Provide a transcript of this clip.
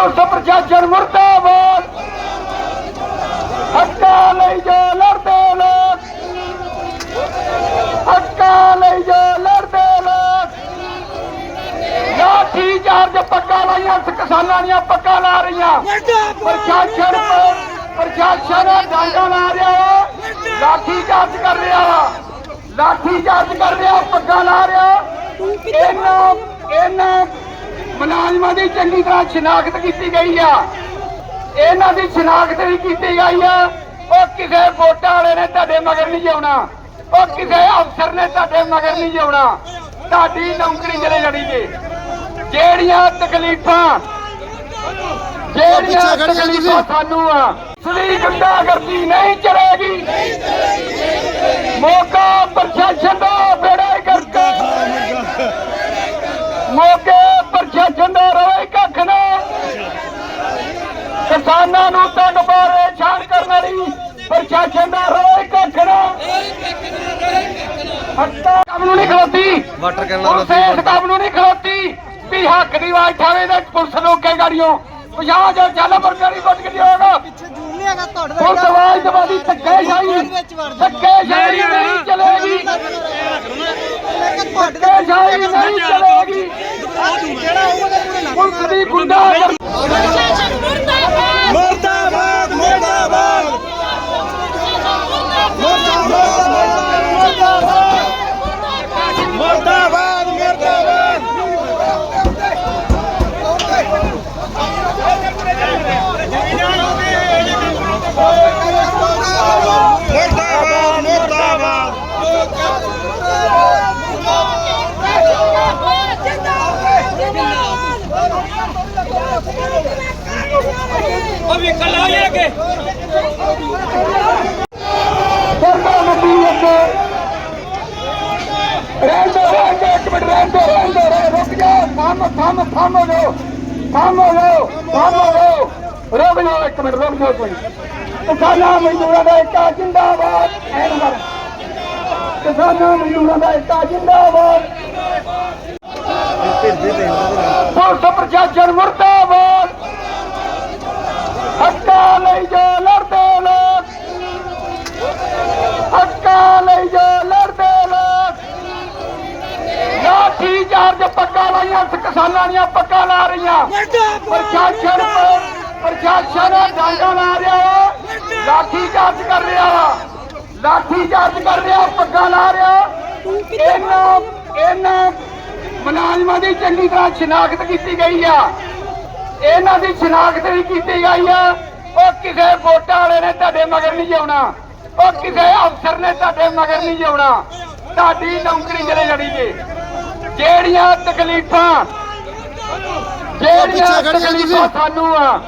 Police ਪ੍ਰਸ਼ਾਸਨ ਮੁਰਦਾਬਾਦ। ਹੱਕਾਂ ਲਈ ਜੋ ਲੜਦੇ ਲੋਕ, ਹੱਕਾਂ ਲਈ ਜੋ ਲੜਦੇ ਲੋਕ। ਲਾਠੀ ਚਾਰਜ ਪੱਕਾ ਲਾਈਆਂ ਕਿਸਾਨਾਂ ਦੀਆਂ ਪੱਕਾ ਲਾ ਰਹੀਆਂ। ਪ੍ਰਸ਼ਾਸਨ ਪ੍ਰਸ਼ਾਸਨ ਡਾਂਗਾ ਲਾ ਰਿਹਾ ਵਾ। ਲਾਠੀ ਚਾਰਜ ਕਰ ਰਿਹਾ ਵਾ। ਲਾਠੀ ਚਾਰਜ ਕਰ ਰਿਹਾ, ਪੱਕਾ ਲਾ ਰਿਹਾ। ਇਹਨਾਂ ਇਹਨਾਂ ਮੁਲਾਜ਼ਮਾਂ ਦੀ ਚੰਗੀ ਤਰ੍ਹਾਂ ਸ਼ਨਾਖਤ ਕੀਤੀ ਗਈ ਆ। ਇਹਨਾਂ ਦੀ ਸ਼ਨਾਖਤ ਵੀ ਕੀਤੀ ਗਈ ਆ। ਉਹ ਕਿਸੇ ਵੋਟਾਂ ਵਾਲੇ ਨੇ ਤੁਹਾਡੇ ਮਗਰ ਨਹੀਂ ਜਾਉਣਾ। ਉਹ ਕਿਸੇ ਅਫਸਰ ਨੇ ਤੁਹਾਡੇ ਮਗਰ ਨਹੀਂ ਜਾਉਣਾ। ਤੁਹਾਡੀ ਨੌਕਰੀ ਚਲੇ ਜਾਣੀ ਜੇ ਜਿਹੜੀਆਂ ਤਕਲੀਫਾਂ ਜਿਹੜੀਆਂ। ਤਕਲੀਫਾਂ ਸਾਨੂੰ ਆ ਸਦੀ ਗੁੰਡਾਗਰਦੀ ਨਹੀਂ ਚਲੇਗੀ ਮੌਕਾ ਪ੍ਰਸ਼ਾਸਨ ਦਾ ਬੇੜਾ ਹੀ ਕਰਕੇ ਮੌਕੇ ਪ੍ਰਸ਼ਾਸਨ ਦਾ ਰੋਈ ਕੱਖ ਨਾ ਕਿਸਾਨਾਂ ਨੂੰ ਤੰਗ ਬਾਰੇ ਛਾਣ ਕਰਨ ਵਾਲੀ ਪ੍ਰਸ਼ਾਸਨ ਦਾ ਰੋਈ ਕੱਖ ਨਾ ਹੱਟਾ ਕੰਮ ਨੂੰ ਨਹੀਂ ਖਲੋਤੀ ਵਾਟਰ ਕੈਨ ਪੁਲਿਸ ਇਸ ਕੰਮ ਨੂੰ ਨਹੀਂ ਖਲੋਤੀ ਵੀ ਹੱਕ ਦੀ ਆਵਾਜ਼ ਠਾਵੇ ਤੇ ਪੁਲਿਸ ਲੋਕੇ ਗਾੜੀਆਂ ਪੰਜਾਹ ਜੋ ਚੱਲ ਬਰਗਰੀ ਵੱਟ ਕੇ ਹੋਗਾ ਨਹੀਂ ਹੈਗਾ ਤੁਹਾਡੇ ਪੁਲਿਸ ਆਵਾਜ਼ ਦਵਾਦੀ ਧੱਕੇ ਸ਼ਾਹੀ ਧੱਕੇ ਸ਼ਾਹੀ ਨਹੀਂ ਚਲੇਗੀ ਧੱਕੇ ਸ਼ਾਹੀ ਨਹੀਂ ਚਲੇਗੀ ਪੁਲਿਸ ਦੀ ਗੁੰਡਾ ਸਰਦਾ ਮੰਡੀ ਅੱਗੇ ਰਹਿੰਦੇ ਰਹਿੰਦੇ ਇੱਕ ਮਿੰਟ ਰਹਿੰਦੇ ਰਹਿੰਦੇ ਰਹਿ ਰੁਕ ਜਾ। ਥੰਮ ਥੰਮ ਥੰਮ ਹੋ ਜਾਓ ਥੰਮ ਹੋ ਜਾਓ ਥੰਮ ਹੋ ਜਾਓ। ਰੁਕ ਜਾਓ ਇੱਕ ਮਿੰਟ ਰੁਕ ਜਾਓ ਕੋਈ। ਕਿਸਾਨਾਂ ਮਜ਼ਦੂਰਾਂ ਦਾ ਏਕਾ ਜਿੰਦਾਬਾਦ। ਐ ਨੰਬਰ ਕਿਸਾਨਾਂ ਮਜ਼ਦੂਰਾਂ ਦਾ ਏਕਾ ਜਿੰਦਾਬਾਦ। ਪੁਲਿਸ ਪ੍ਰਸ਼ਾਸਨ ਮੁਰਦਾਬਾਦ ਹੱਕਾਂ ਲਈ ਜੋ ਲੜਦੇ ਲੋਕ ਹੱਕਾਂ ਲਈ ਜੋ ਲੜਦੇ ਲੋਕ ਲਾਠੀ ਚਾਰਜ ਪੱਕਾ ਲਾਈਆਂ ਕਿਸਾਨਾਂ ਦੀਆਂ ਪੱਕਾ ਲਾ ਰਹੀਆਂ। ਪ੍ਰਸ਼ਾਸਨ ਪ੍ਰਸ਼ਾਸਨ ਡਾਂਗਾ ਲਾ ਰਿਹਾ ਲਾਠੀ ਚਾਰਜ ਕਰ ਰਿਹਾ ਲਾਠੀ ਚਾਰਜ ਕਰ ਰਿਹਾ ਪੱਕਾ ਲਾ ਰਿਹਾ। ਇਹਨਾਂ ਇਹਨਾਂ ਮੁਲਾਜ਼ਮਾਂ ਦੀ ਚੰਗੀ ਤਰ੍ਹਾਂ ਸ਼ਨਾਖਤ ਕੀਤੀ ਗਈ ਆ। ਇਹਨਾਂ ਦੀ ਸ਼ਨਾਖਤ ਵੀ ਕੀਤੀ ਗਈ ਆ। ਉਹ ਕਿਸੇ ਵੋਟਾਂ ਵਾਲੇ ਨੇ ਤੁਹਾਡੇ ਮਗਰ ਨਹੀਂ ਜਾਉਣਾ ਉਹ ਕਿਸੇ ਅਫਸਰ ਨੇ ਤੁਹਾਡੇ ਮਗਰ ਨਹੀਂ ਜਾਉਣਾ ਤੁਹਾਡੀ ਨੌਕਰੀ ਚਲੇ ਜਾਣੀ ਜੇ। ਜਿਹੜੀਆਂ ਤਕਲੀਫਾਂ ਜਿਹੜੀਆਂ। ਤਕਲੀਫਾਂ ਸਾਨੂੰ ਆ